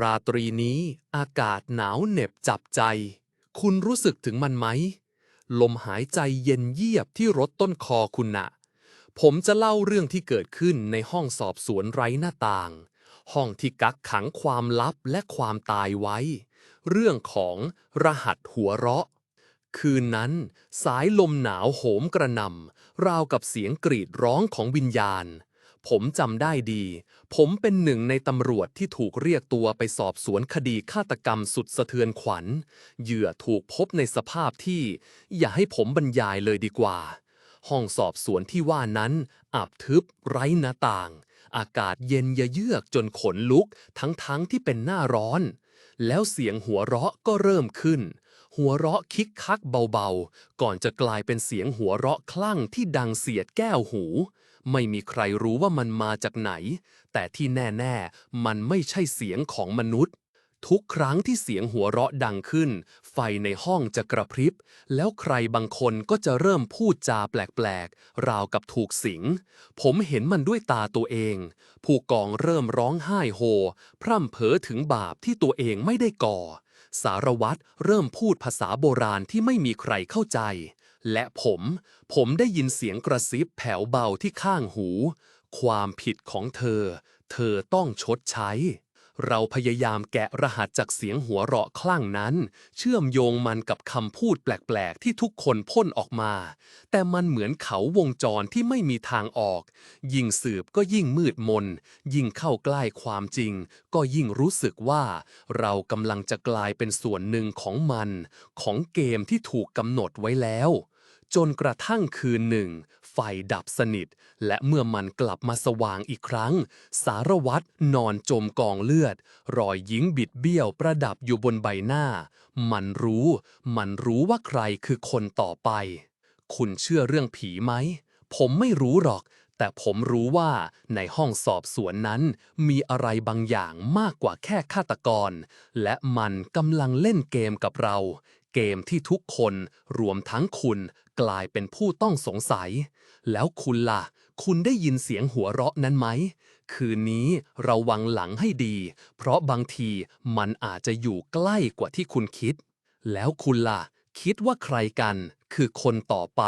ราตรีนี้อากาศหนาวเหน็บจับใจ คุณรู้สึกถึงมันไหม ลมหายใจเย็นเยียบที่รถต้นคอคุณน่ะผมจะเล่าเรื่องที่เกิดขึ้นในห้องสอบสวนไร้หน้าต่าง ห้องที่กักขังความลับและความตายไว้ เรื่องของรหัสหัวเราะ คืนนั้น สายลมหนาวโหมกระหน่ำราวกับเสียงกรีดร้องของวิญญาณ ผมจำได้ดี ผมเป็นหนึ่งในตำรวจที่ถูกเรียกตัวไปสอบสวนคดีฆาตกรรมสุดสะเทือนขวัญ เหยื่อถูกพบในสภาพที่ อย่าให้ผมบรรยายเลยดีกว่า ห้องสอบสวนที่ว่านั้นอับทึบไร้หน้าต่าง อากาศเย็นยะเยือกจนขนลุกทั้งๆทที่เป็นหน้าร้อน แล้วเสียงหัวเราะก็เริ่มขึ้น หัวเราะคิกคักเบาๆ ก่อนจะกลายเป็นเสียงหัวเราะคลั่งที่ดังเสียดแก้วหู ไม่มีใครรู้ว่ามันมาจากไหน แต่ที่แน่ๆ มันไม่ใช่เสียงของมนุษย์ ทุกครั้งที่เสียงหัวเราะดังขึ้น ไฟในห้องจะกระพริบ แล้วใครบางคนก็จะเริ่มพูดจาแปลกๆ ราวกับถูกสิง ผมเห็นมันด้วยตาตัวเอง ผู้กองเริ่มร้องไห้โฮ พร่ำเพ้อถึงบาปที่ตัวเองไม่ได้ก่อ สารวัตรเริ่มพูดภาษาโบราณที่ไม่มีใครเข้าใจ และผม ผมได้ยินเสียงกระซิบแผ่วเบาที่ข้างหู ความผิดของเธอ เธอต้องชดใช้ เราพยายามแกะรหัสจากเสียงหัวเราะคลั่งนั้น เชื่อมโยงมันกับคำพูดแปลกๆ ที่ทุกคนพ่นออกมา แต่มันเหมือนเขาวงจรที่ไม่มีทางออก ยิ่งสืบก็ยิ่งมืดมน ยิ่งเข้าใกล้ความจริง ก็ยิ่งรู้สึกว่า เรากำลังจะกลายเป็นส่วนหนึ่งของมัน ของเกมที่ถูกกำหนดไว้แล้ว จนกระทั่งคืนหนึ่ง ฟดับสนิท และเมื่อมันกลับมาสว่างอีกครั้ง สารวัตรนอนจมกองเลือด รอยยิ้มบิดเบี้ยวประดับอยู่บนใบหน้า มันรู้ มันรู้ว่าใครคือคนต่อไป คุณเชื่อเรื่องผีไหม ผมไม่รู้หรอก แต่ผมรู้ว่าในห้องสอบสวนนั้น มีอะไรบางอย่างมากกว่าแค่ฆาตกร และมันกำลังเล่นเกมกับเราเกมที่ทุกคนรวมทั้งคุณกลายเป็นผู้ต้องสงสัย แล้วคุณล่ะ คุณได้ยินเสียงหัวเราะนั้นไหม คืนนี้ระวังหลังให้ดี เพราะบางทีมันอาจจะอยู่ใกล้กว่าที่คุณคิด แล้วคุณล่ะ คิดว่าใครกัน คือคนต่อไป